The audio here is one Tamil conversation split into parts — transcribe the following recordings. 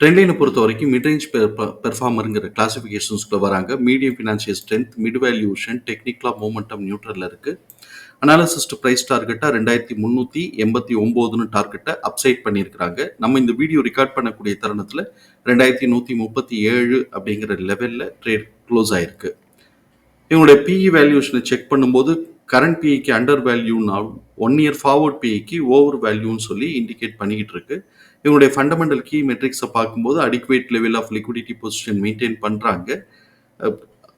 ட்ரெண்ட்லைனை பொறுத்த வரைக்கும் மிட்ரேஞ்ச் பெர்ஃபார்மருங்கிற கிளாசிஃபிகேஷன்ஸ்க்குள்ள வராங்க. Medium financial strength mid valuation டெக்னிக்கலாக மூமெண்டம் நியூட்ரலில் இருக்குது அனாலிசிஸ்ட் ப்ரைஸ் டார்கெட்டாக ரெண்டாயிரத்தி முந்நூற்றி எண்பத்தி ஒம்போதுன்னு டார்கெட்டை அப்சைட் பண்ணியிருக்கிறாங்க. நம்ம இந்த வீடியோ ரெக்கார்ட் பண்ணக்கூடிய தருணத்தில் ரெண்டாயிரத்தி நூற்றி முப்பத்தி ஏழு அப்படிங்கிற லெவலில் ட்ரேட் க்ளோஸ் ஆகிருக்கு இவங்களுடைய பிஇ வேல்யூஷனை செக் பண்ணும்போது கரண்ட் பிஇக்கு அண்டர் வேல்யூனாலும் ஒன் இயர் ஃபார்வர்ட் பிஇக்கு ஓவர் வேல்யூன்னு சொல்லி இண்டிகேட் பண்ணிக்கிட்டு இருக்குது இவங்களுடைய ஃபண்டமெண்டல் கீ மெட்ரிக்ஸை பார்க்கும்போது adequate level of liquidity position maintain பண்ணுறாங்க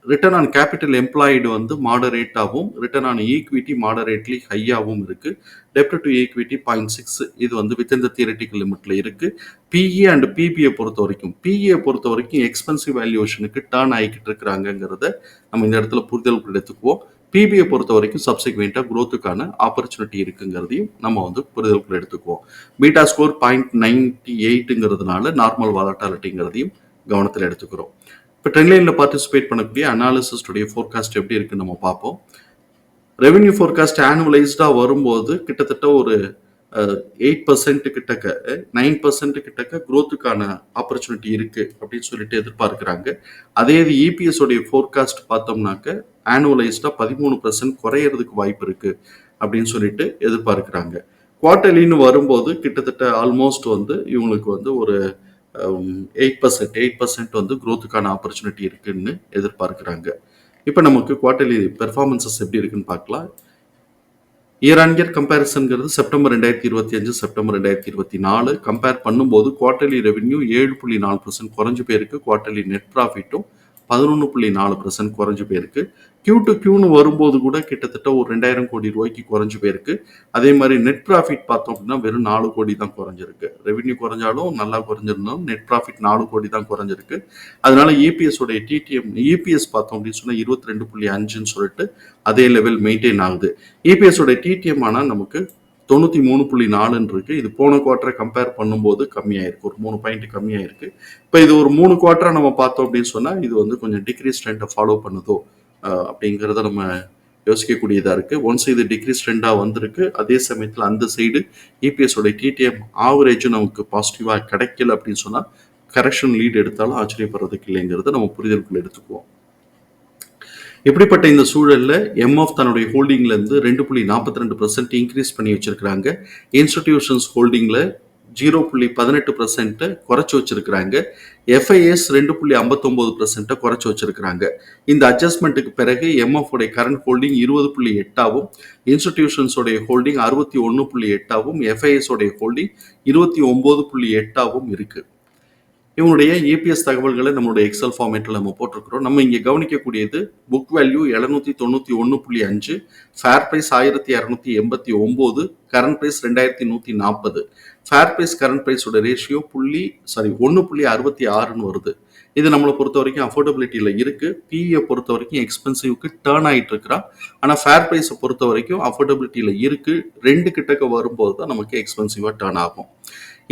ரிட்டர்ன் ஆன் கேபிட்டல் எம்ப்ளாய்டு வந்து மாடரேட்டாகவும் ரிட்டர்ன் ஆன் ஈக்விட்டி மாடரேட்லி ஹையாகவும் இருக்குது டெப்ட் டு ஈக்விட்டி பாயிண்ட் சிக்ஸ் இது வந்து வித் இந்த தியரட்டிக்கல் லிமிட்ல இருக்குது பிஇ அண்ட் பிபிஐ பொறுத்த வரைக்கும் பிஇயை பொறுத்த வரைக்கும் எக்ஸ்பென்சிவ் வேல்யூஷனுக்கு டேர்ன் ஆகிக்கிட்டு இருக்கிறாங்கிறத நம்ம இந்த இடத்துல புரிதல் எடுத்துக்குவோம். பிபியை பொறுத்த வரைக்கும் சப்சிக்வெண்ட்டாக குரோத்துக்கான ஆப்பர்ச்சுனிட்டி இருக்குங்கிறதையும் நம்ம வந்து புரிதலுக்குள்ள எடுத்துக்குவோம். பீட்டா ஸ்கோர் பாயிண்ட் நைன்டி எயிட்டுங்கிறதுனால நார்மல் வாலட்டாலிட்டிங்கிறதையும் கவனத்தில் எடுத்துக்கிறோம். இப்போ ட்ரெண்ட்லைனில் பார்ட்டிசிபேட் பண்ணக்கூடிய அனாலிசிஸ்டுடைய ஃபோர்காஸ்ட் எப்படி இருக்குன்னு நம்ம பார்ப்போம். ரெவென்யூ ஃபோர்காஸ்ட் ஆனுவலைஸ்டாக வரும்போது கிட்டத்தட்ட ஒரு எயிட் பர்சன்ட் கிட்டக்க நைன் பர்சன்ட் கிட்டக்க குரோத்துக்கான ஆப்பர்ச்சுனிட்டி இருக்குது அப்படின்னு சொல்லிட்டு எதிர்பார்க்குறாங்க. அதே இது இபிஎஸ் உடைய ஃபோர்காஸ்ட் பார்த்தோம்னாக்க ஆனுவலைஸ்டாக பதிமூணு பர்சன்ட் குறையிறதுக்கு வாய்ப்பு இருக்கு அப்படின்னு சொல்லிட்டு எதிர்பார்க்குறாங்க. குவார்டர்லின்னு வரும்போது கிட்டத்தட்ட ஆல்மோஸ்ட் வந்து இவங்களுக்கு வந்து ஒரு எயிட் பர்சன்ட் எயிட் பர்சன்ட் வந்து க்ரோத்துக்கான ஆப்பர்ச்சுனிட்டி இருக்குன்னு எதிர்பார்க்குறாங்க. இப்போ நமக்கு குவார்டர்லி பெர்ஃபார்மன்சஸ் எப்படி இருக்குன்னு பார்க்கலாம். இயர் ஆன் இயர் கம்பேரிசன்கிறது செப்டம்பர் ரெண்டாயிரத்தி இருபத்தி அஞ்சு செப்டம்பர் ரெண்டாயிரத்தி இருபத்தி நாலு. கம்பேர் பண்ணும்போது குவார்டர்லி ரெவென்யூ ஏழு புள்ளி நாலு பர்சன்ட் குறைஞ்சு போயிருக்கு. குவார்டர்லி நெட் ப்ராஃபிட்டும் பதினொன்று புள்ளி நாலு பர்சன்ட் குறைஞ்சு போயிருக்கு. கியூ டு கியூன்னு வரும்போது கூட கிட்டத்தட்ட ஒரு ரெண்டாயிரம் கோடி ரூபாய்க்கு குறைஞ்சு போயிருக்கு. அதே மாதிரி நெட் ப்ராஃபிட் பார்த்தோம் அப்படின்னா வெறும் நாலு கோடி தான் குறைஞ்சிருக்கு. ரெவென்யூ குறைஞ்சாலும் நல்லா குறைஞ்சிருந்தாலும் நெட் ப்ராஃபிட் நாலு கோடி தான் குறைஞ்சிருக்கு. அதனால இபிஎஸ் உடைய டிடிஎம் இபிஎஸ் பார்த்தோம் அப்படின்னு சொன்னால் இருபத்தி ரெண்டு புள்ளி அஞ்சுன்னு சொல்லிட்டு அதே லெவல் மெயின்டைன் ஆகுது. இபிஎஸ் உடைய டிடிஎம் ஆனால் நமக்கு தொண்ணூற்றி மூணு புள்ளி நாலுன்னு இருக்குது இது போன குவார்ட்டரை கம்பேர் பண்ணும்போது கம்மியாயிருக்கு. ஒரு மூணு பாயிண்ட் கம்மியாயிருக்கு. இப்போ இது ஒரு மூணு குவார்ட்டரை நம்ம பார்த்தோம் அப்படின்னு சொன்னால் இது வந்து கொஞ்சம் டிக்ரீஸ் ட்ரெண்டை ஃபாலோ பண்ணுதோ அப்படிங்கிறத நம்ம யோசிக்கக்கூடியதாக இருக்குது ஒன்ஸ் இது டிக்ரீஸ் ட்ரெண்டாக வந்திருக்கு அதே சமயத்தில் அந்த சைடு இபிஎஸோட டிடிஎம் ஆவரேஜும் நமக்கு பாசிட்டிவாக கிடைக்கல அப்படின்னு சொன்னால் கரெக்ஷன் லீட் எடுத்தாலும் ஆச்சரியப்படுறதுக்கு இல்லைங்கிறத நம்ம புரிதலுக்குள்ள எடுத்துக்குவோம். இப்படிப்பட்ட இந்த சூழலில் எம்எஃப் தன்னுடைய ஹோல்டிங்லேருந்து ரெண்டு புள்ளி நாற்பத்தி ரெண்டு பர்சன்ட் இன்க்ரீஸ் பண்ணி வச்சுருக்கிறாங்க. இன்ஸ்டிடியூஷன்ஸ் ஹோல்டிங்கில் ஜீரோ புள்ளி பதினெட்டு பர்சன்ட்டை குறைச்சி வச்சிருக்கிறாங்க. எஃப்ஐஎஸ் ரெண்டு புள்ளி ஐம்பத்தொம்போது பர்சன்ட்டை குறைச்சி வச்சிருக்கிறாங்க. இந்த அட்ஜஸ்ட்மெண்ட்டுக்கு பிறகு எம்எஃப் உடைய கரண்ட் ஹோல்டிங் இருபது புள்ளி எட்டாவும் இன்ஸ்டிடியூஷன்ஸோடைய ஹோல்டிங் அறுபத்தி ஒன்று புள்ளி எட்டாவும் எஃப்ஐஎஸ் உடைய ஹோல்டிங் இருபத்தி ஒம்பது புள்ளி எட்டாகவும் இருக்குது இவனுடைய ஏபிஎஸ் தகவல்களை நம்மளுடைய எக்ஸல் ஃபார்மேட்டில் நம்ம போட்டிருக்கிறோம். நம்ம இங்கே கவனிக்கக்கூடியது புக் வேல்யூ எழுநூத்தி தொண்ணூற்றி ஒன்று புள்ளி அஞ்சு ஃபேர் ப்ரைஸ் ஆயிரத்தி இரநூத்தி எண்பத்தி ஒம்பது கரண்ட் ப்ரைஸ் ரெண்டாயிரத்தி நூற்றி நாற்பது. ஃபேர் ப்ரைஸ் கரண்ட் ப்ரைஸோட ரேஷியோ புள்ளி சாரி ஒன்று புள்ளி அறுபத்தி ஆறுன்னு வருது. இது நம்மளை பொறுத்த வரைக்கும் அஃபோர்டபிலிட்டியில் இருக்குது பிஇயை பொறுத்த வரைக்கும் எக்ஸ்பென்சிவ்க்கு டேர்ன் ஆகிட்டு இருக்கிறா ஆனால் ஃபேர் ப்ரைஸை பொறுத்த வரைக்கும் அஃபோர்டபிலிட்டியில் இருக்குது ரெண்டு கிட்டக்க வரும்போது தான் நமக்கு எக்ஸ்பென்சிவாக டேர்ன் ஆகும்.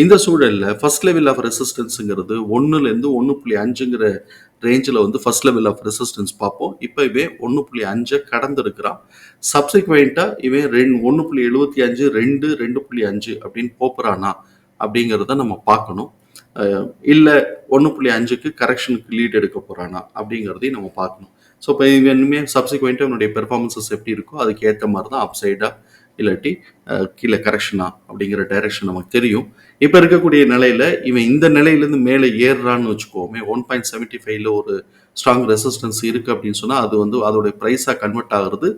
இந்த சூழலில் ஃபர்ஸ்ட் லெவல் ஆஃப் ரெசிஸ்டன்ஸுங்கிறது ஒன்றுலேருந்து ஒன்று புள்ளி அஞ்சுங்கிற ரேஞ்சில் வந்து ஃபர்ஸ்ட் லெவல் ஆஃப் ரெசிஸ்டன்ஸ் பார்ப்போம். இப்போ இவன் ஒன்று புள்ளி அஞ்சை கடந்திருக்கிறான். சப்சிக்வெண்ட்டாக இவன் ரெண்டு ஒன்று புள்ளி எழுபத்தி அஞ்சு ரெண்டு ரெண்டு புள்ளி அஞ்சு அப்படின்னு போப்புறானா அப்படிங்கிறத நம்ம பார்க்கணும். இல்லை ஒன்று புள்ளி அஞ்சுக்கு கரெக்ஷனுக்கு லீட் எடுக்க போகிறானா அப்படிங்கிறதையும் நம்ம பார்க்கணும். ஸோ இப்போ இவன் இனிமேல் சப்சிக்வெண்ட்டாக அவனுடைய பெர்ஃபார்மன்சஸ் எப்படி இருக்கோ அதுக்கு ஏற்ற மாதிரி தான் அப்சைடாக இல்லாட்டி கீழே கரெக்ஷனா அப்படிங்கிற டைரக்ஷன் நமக்கு தெரியும். இப்போ இருக்கக்கூடிய நிலையில் இவன் இந்த நிலையிலேருந்து மேலே ஏறுறான்னு வச்சுக்கோமே ஒன் பாயிண்ட் செவன்ட்டி ஃபைவ்ல ஒரு ஸ்ட்ராங் ரெசிஸ்டன்ஸ் இருக்குது அப்படின்னு சொன்னால் அது வந்து அதோடைய ப்ரைஸாக கன்வெர்ட் ஆகுறது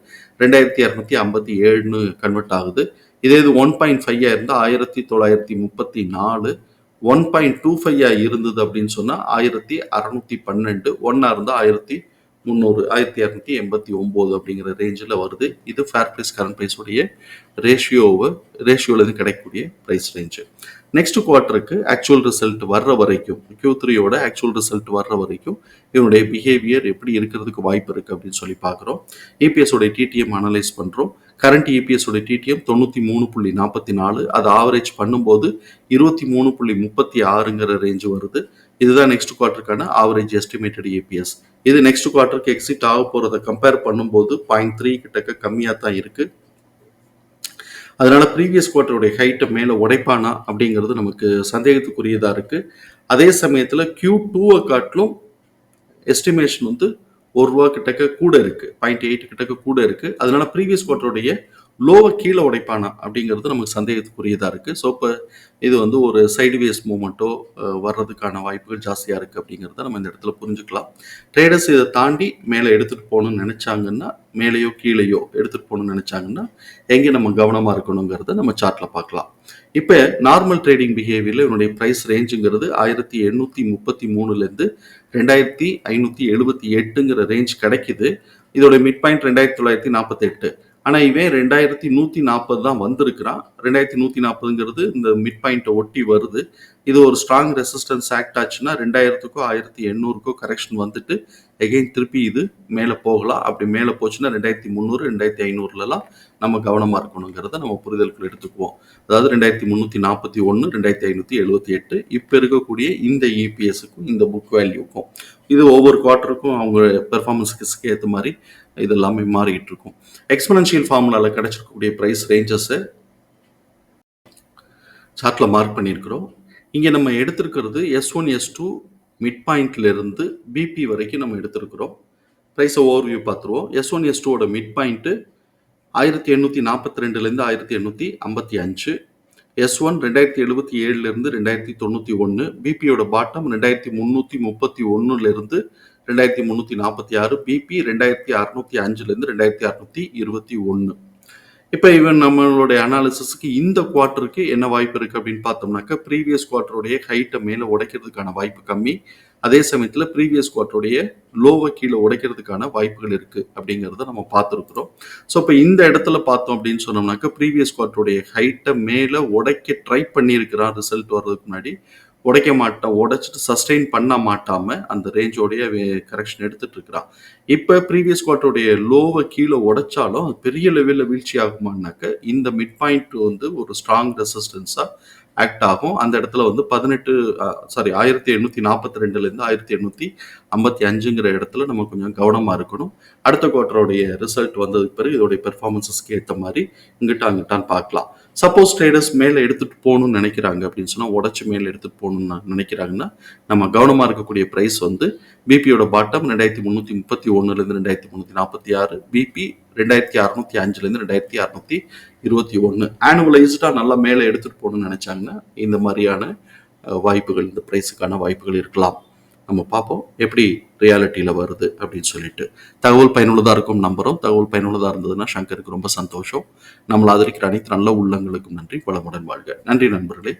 ரெண்டாயிரத்தி இரநூத்தி ஐம்பத்தி ஏழுன்னு கன்வெர்ட் ஆகுது. இதே இது ஒன் பாயிண்ட் ஃபைவாக இருந்தால் ஆயிரத்தி தொள்ளாயிரத்தி முப்பத்தி நாலு ஒன் பாயிண்ட் டூ ஃபைவாக இருந்தது அப்படின்னு சொன்னால் ஆயிரத்தி அறநூற்றி பன்னெண்டு ஒன்னாக இருந்தால் ஆயிரத்தி முந்நூறு ஆயிரத்தி இரநூத்தி எண்பத்தி ஒம்பது அப்படிங்கிற ரேஞ்சில் வருது. இது ஃபேர் ப்ரைஸ் கரண்ட் ப்ரைஸுடைய ரேஷியோவை ரேஷியோலேருந்து கிடைக்கக்கூடிய ப்ரைஸ் ரேஞ்சு நெக்ஸ்ட் குவார்ட்டருக்கு ஆக்சுவல் ரிசல்ட் வர்ற வரைக்கும் கியூ த்ரீயோட ஆக்சுவல் ரிசல்ட் வர்ற வரைக்கும் இதனுடைய பிஹேவியர் எப்படி இருக்கிறதுக்கு வாய்ப்பு இருக்குது அப்படின்னு சொல்லி பார்க்குறோம். இபிஎஸோடைய டிடிஎம் அனலைஸ் பண்ணுறோம் கரண்ட் இபிஎஸோட டிடிஎம் தொண்ணூற்றி மூணு புள்ளி நாற்பத்தி நாலு அதை ஆவரேஜ் பண்ணும்போது இருபத்தி மூணு புள்ளி முப்பத்தி ஆறுங்கிற ரேஞ்சு வருது. இதுதான் நெக்ஸ்ட் குவார்ட்டருக்கான ஆவரேஜ் எஸ்டிமேட்டட் இபிஎஸ் இது நெக்ஸ்ட் குவார்ட்டருக்கு எக்ஸிட் ஆக போகிறத கம்பேர் பண்ணும்போது பாயிண்ட் த்ரீ கிட்டக்க கம்மியாக தான் இருக்குது அதனால ப்ரீவியஸ் குவார்ட்டருடைய ஹைட்டை மேலே உடைப்பானா அப்படிங்கிறது நமக்கு சந்தேகத்துக்குரியதாக இருக்குது அதே சமயத்தில் கியூ டூவை காட்டிலும் எஸ்டிமேஷன் வந்து ஒரு ரூபா கிட்டக்க கூட இருக்குது பாயிண்ட் எயிட் கிட்டக்க கூட இருக்குது அதனால ப்ரீவியஸ் குவார்ட்டருடைய லோவை கீழே உடைப்பானா அப்படிங்கிறது நமக்கு சந்தேகத்துக்குரியதாக இருக்குது ஸோ இப்போ இது வந்து ஒரு சைடுவேஸ் மூமெண்ட்டோ வர்றதுக்கான வாய்ப்புகள் ஜாஸ்தியாக இருக்குது அப்படிங்கிறத நம்ம இந்த இடத்துல புரிஞ்சுக்கலாம். ட்ரேடர்ஸ் இதை தாண்டி மேலே எடுத்துகிட்டு போகணும்னு நினச்சாங்கன்னா மேலேயோ கீழேயோ எடுத்துகிட்டு போகணும்னு நினச்சாங்கன்னா எங்கே நம்ம கவனமாக இருக்கணுங்கிறத நம்ம சார்ட்டில் பார்க்கலாம். இப்போ நார்மல் ட்ரேடிங் பிஹேவியரில் இவனுடைய ப்ரைஸ் ரேஞ்சுங்கிறது ஆயிரத்தி எண்ணூற்றி முப்பத்தி மூணுலேருந்து ரெண்டாயிரத்தி ஐநூற்றி எழுபத்தி எட்டுங்கிற ரேஞ்ச் கிடைக்குது. இதோட மிட் பாயிண்ட் ரெண்டாயிரத்தி தொள்ளாயிரத்தி நாற்பத்தெட்டு. ஆனால் இவன் ரெண்டாயிரத்தி நூற்றி நாற்பது தான் வந்திருக்கிறான். ரெண்டாயிரத்தி நூற்றி நாற்பதுங்கிறது இந்த மிட் பாயிண்ட்டை ஒட்டி வருது. இது ஒரு ஸ்ட்ராங் ரெசிஸ்டன்ஸ் ஆக்ட் ஆச்சுன்னா ரெண்டாயிரத்துக்கோ ஆயிரத்தி எண்ணூறுக்கோ கரெக்ஷன் வந்துட்டு எகைன் திருப்பி இது மேலே போகலாம். அப்படி மேலே போச்சுன்னா ரெண்டாயிரத்தி முந்நூறு ரெண்டாயிரத்தி ஐநூறுலலாம் நம்ம கவனமாக இருக்கணுங்கிறத நம்ம புரிதலுக்குள் எடுத்துக்குவோம். அதாவது ரெண்டாயிரத்தி முந்நூற்றி நாற்பத்தி ஒன்று ரெண்டாயிரத்தி ஐநூற்றி எழுபத்தி எட்டு இப்போ இருக்கக்கூடிய இந்த இபிஎஸ்க்கும் இந்த புக் வேல்யூக்கும் இது ஒவ்வொரு குவார்ட்டருக்கும் அவங்க பெர்ஃபார்மன்ஸ்க்கு ஏற்ற மாதிரி இது எல்லாமே மாறிக்கிட்டு இருக்கும் எக்ஸ்பனன்ஷியல் ஃபார்முலாவில் கிடைச்சிருக்கக்கூடிய ப்ரைஸ் ரேஞ்சஸை சார்ட்டில் மார்க் பண்ணியிருக்கிறோம். இங்கே நம்ம எடுத்திருக்கிறது S one S two mid பாயிண்ட்லேருந்து பிபி வரைக்கும் நம்ம எடுத்திருக்கிறோம். ப்ரைஸை ஓவர்வியூ பார்த்துருவோம். எஸ் ஒன் எஸ் டூவோட மிட் பாயிண்ட்டு ஆயிரத்தி எண்ணூற்றி நாற்பத்தி ரெண்டுலேருந்து ஆயிரத்தி எண்ணூற்றி ஐம்பத்தி அஞ்சு. எஸ் ஒன் ரெண்டாயிரத்தி எழுபத்தி ஏழுலேருந்து ரெண்டாயிரத்தி தொண்ணூற்றி ஒன்று பிபியோட பாட்டம் ரெண்டாயிரத்தி முந்நூற்றி முப்பத்தி ஒன்றுலேருந்து ரெண்டாயிரத்தி முந்நூற்றி நாற்பத்தி ஆறு பிபி ரெண்டாயிரத்தி அறுநூத்தி அஞ்சுலேருந்து ரெண்டாயிரத்தி அறுநூத்தி இருபத்தி ஒன்று. இப்போ இவன் நம்மளுடைய அனாலிசிஸ்க்கு இந்த குவார்ட்டருக்கு என்ன வாய்ப்பு இருக்குது அப்படின்னு பார்த்தோம்னாக்கா ப்ரீவியஸ் குவார்ட்டருடைய ஹைட்டை மேலே உடைக்கிறதுக்கான வாய்ப்பு கம்மி. அதே சமயத்தில் ப்ரீவியஸ் குவார்ட்டருடைய லோவை கீழே உடைக்கிறதுக்கான வாய்ப்புகள் இருக்குது அப்படிங்கிறத நம்ம பார்த்துருக்குறோம். ஸோ இப்போ இந்த இடத்துல பார்த்தோம் அப்படின்னு சொன்னோம்னாக்கா ப்ரீவியஸ் குவார்ட்டருடைய ஹைட்டை மேலே உடைக்க ட்ரை பண்ணியிருக்கிறான் ரிசல்ட் வர்றதுக்கு முன்னாடி. உடைக்க மாட்டான் உடைச்சிட்டு சஸ்டெயின் பண்ண மாட்டாமல் அந்த ரேஞ்சோடைய கரெக்ஷன் எடுத்துட்டு இருக்கிறான். இப்போ ப்ரீவியஸ் குவார்ட்டருடைய லோவை கீழே உடைச்சாலும் அது பெரிய லெவலில் வீழ்ச்சி ஆகுமானாக்க இந்த மிட் பாயிண்ட் வந்து ஒரு ஸ்ட்ராங் ரெசிஸ்டன்ஸாக ஆக்ட் ஆகும். அந்த இடத்துல வந்து பதினெட்டு சாரி ஆயிரத்தி எண்ணூற்றி நாற்பத்தி ரெண்டுலேருந்து ஆயிரத்தி எண்ணூற்றி ஐம்பத்தி அஞ்சுங்கிற இடத்துல நம்ம கொஞ்சம் கவனமாக இருக்கணும். அடுத்த குவார்ட்டருடைய ரிசல்ட் வந்ததுக்கு பிறகு இதோடைய பெர்ஃபார்மன்ஸஸ்க்கு ஏற்ற மாதிரி இங்கிட்ட அங்கிட்டான்னு பார்க்கலாம். சப்போஸ் ட்ரேடர்ஸ் மேலே எடுத்துகிட்டு போகணும்னு நினைக்கிறாங்க அப்படின்னு சொன்னால் உடச்சி மேலே எடுத்துகிட்டு போகணும்னு நினைக்கிறாங்கன்னா நம்ம கவனமாக இருக்கக்கூடிய ப்ரைஸ் வந்து பிபியோட பாட்டம் ரெண்டாயிரத்தி முந்நூற்றி முப்பத்தி ஒன்றுலேருந்து ரெண்டாயிரத்தி முந்நூற்றி நாற்பத்தி ஆறு பிபி ரெண்டாயிரத்தி அறநூற்றி அஞ்சுலேருந்து ரெண்டாயிரத்தி அறநூற்றி இருபத்தி ஒன்று ஆனுவலைஸ்டாக நல்லா மேலே எடுத்துகிட்டு போகணும்னு நினச்சாங்கன்னா இந்த மாதிரியான வாய்ப்புகள் இந்த ப்ரைஸுக்கான வாய்ப்புகள் இருக்கலாம். நம்ம பார்ப்போம். எப்படி ரியாலிட்டியில் வருது அப்படின்னு சொல்லிட்டு. தகவல் பயனுள்ளதாக இருக்கும் நம்புகிறோம் தகவல் பயனுள்ளதாக இருந்ததுன்னா சங்கருக்கு ரொம்ப சந்தோஷம். நம்மளை ஆதரிக்கிற அனைத்து நல்ல உள்ளங்களுக்கும் நன்றி. வளமுடன் வாழ்க. நன்றி நண்பர்களே.